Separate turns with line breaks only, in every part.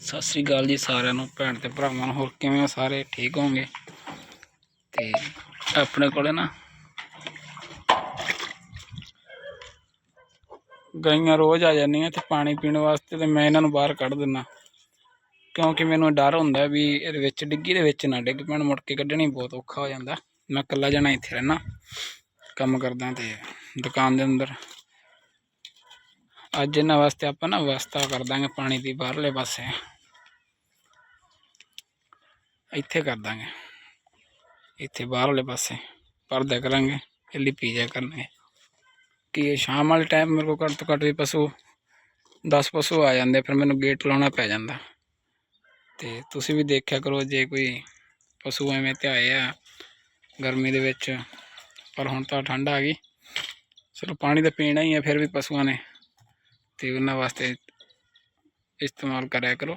ਸਤਿ ਸ੍ਰੀ ਅਕਾਲ ਜੀ ਸਾਰਿਆਂ ਨੂੰ, ਭੈਣ ਤੇ ਭਰਾਵਾਂ ਨੂੰ, ਹੋਰ ਕਿਵੇਂ ਹੋ ਸਾਰੇ? ਠੀਕ ਹੋਵੋਗੇ? ਤੇ ਆਪਣੇ ਕੋਲੇ ਨਾ ਗਾਈਆਂ ਰੋਜ਼ ਆ ਜਾਂਦੀਆਂ ਤੇ ਪਾਣੀ ਪੀਣ ਵਾਸਤੇ ਤੇ ਮੈਂ ਇਹਨਾਂ ਨੂੰ ਬਾਹਰ ਕੱਢ ਦਿੰਦਾ ਕਿਉਂਕਿ ਮੈਨੂੰ ਡਰ ਹੁੰਦਾ ਵੀ ਇਹਦੇ ਵਿੱਚ, ਡਿੱਗੀ ਦੇ ਵਿੱਚ ਨਾ ਡਿੱਗ ਪੈਣ, ਮੁੜ ਕੇ ਕੱਢਣੀ ਬਹੁਤ ਔਖਾ ਹੋ ਜਾਂਦਾ। ਮੈਂ ਇਕੱਲਾ ਜਣਾ ਇੱਥੇ ਰਹਿਣਾ ਕੰਮ ਕਰਦਾ ਤੇ ਦੁਕਾਨ ਦੇ ਅੰਦਰ। ਅੱਜ ਇਹਨਾਂ ਵਾਸਤੇ ਆਪਾਂ ਨਾ ਵਿਵਸਥਾ ਕਰ ਦਾਂਗੇ ਪਾਣੀ ਦੀ ਬਾਹਰਲੇ ਪਾਸੇ। ਇੱਥੇ ਕਰ ਦਾਂਗੇ। ਇੱਥੇ ਬਾਹਰਲੇ ਪਾਸੇ ਪਰਦਾ ਕਰਾਂਗੇ ਇੱਲੀ ਪੀ ਜਾ ਕਰਨਗੇ ਕਿ ਇਹ ਸ਼ਾਮ ਵਾਲੇ ਟਾਈਮ ਮੇਰੇ ਕੋਲ ਘੱਟ ਤੋਂ ਘੱਟ ਵੀ ਪਸ਼ੂ 10 ਪਸ਼ੂ ਆ ਜਾਂਦੇ, ਫਿਰ ਮੈਨੂੰ ਗੇਟ ਲਾਉਣਾ ਪੈ ਜਾਂਦਾ। ਤੇ ਤੁਸੀਂ ਵੀ ਦੇਖਿਆ ਕਰੋ, ਜੇ ਕੋਈ ਪਸ਼ੂ ਐਵੇਂ ਤੇ ਆਏ ਆ ਗਰਮੀ ਦੇ ਵਿੱਚ, ਪਰ ਹੁਣ ਤਾਂ ਠੰਡ ਆ ਗਈ। ਚਲੋ ਪਾਣੀ ਤਾਂ ਪੀਣਾ ਹੀ ਹੈ ਫਿਰ ਵੀ ਪਸ਼ੂਆਂ ਨੇ। ਤੇ ਉਹਨਾਂ ਵਾਸਤੇ ਇਸਤੇਮਾਲ ਕਰਿਆ ਕਰੋ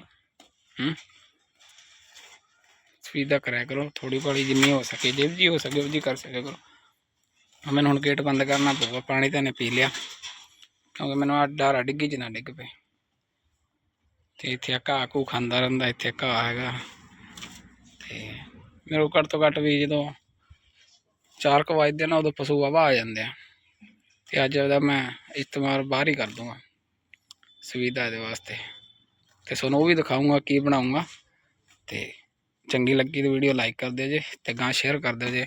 ਹੂੰ ਸੁਵਿਧਾ ਕਰਿਆ ਕਰੋ ਥੋੜੀ ਬੜੀ ਜਿੰਨੀ ਹੋ ਸਕੇ ਜੇ ਜੀ ਹੋ ਸਕੇ ਉਹ ਉਹਦੀ ਕਰ ਸਕਿਆ ਕਰੋ ਮੈਨੂੰ ਹੁਣ ਗੇਟ ਬੰਦ ਕਰਨਾ ਪਊਗਾ ਪਾਣੀ ਤਾਂ ਇਹਨੇ ਪੀ ਲਿਆ ਕਿਉਂਕਿ ਮੈਨੂੰ ਆ ਡਰ ਆ ਡਿੱਗੀ ਚ ਨਾ ਡਿੱਗ ਪਏ ਤੇ ਇੱਥੇ ਆ ਘਾਹ ਘੂ ਖਾਂਦਾ ਰਹਿੰਦਾ ਇੱਥੇ ਘਾਹ ਹੈਗਾ ਤੇ ਮੇਰੇ ਘੱਟ ਤੋਂ ਘੱਟ ਵੀ ਜਦੋਂ ਚਾਰ ਕੁ ਵਜਦੇ ਨਾ ਉਦੋਂ ਪਸ਼ੂ ਵਾਹਵਾ ਆ ਜਾਂਦੇ ਆ ਤੇ ਅੱਜ ਉਹਦਾ ਮੈਂ ਇਸਤੇਮਾਲ ਬਾਹਰ ਹੀ ਕਰ ਦੂੰਗਾ ਸੁਵਿਧਾ ਦੇ ਵਾਸਤੇ। ਤੇ ਤੁਹਾਨੂੰ ਉਹ ਵੀ ਦਿਖਾਊਂਗਾ ਕੀ ਬਣਾਊਂਗਾ। ਤੇ ਚੰਗੀ ਲੱਗੀ ਤਾਂ ਵੀਡੀਓ ਲਾਈਕ ਕਰ ਦਿਓ ਜੇ ਤੇ ਗਾਂ ਸ਼ੇਅਰ ਕਰ ਦਿਓ ਜੇ।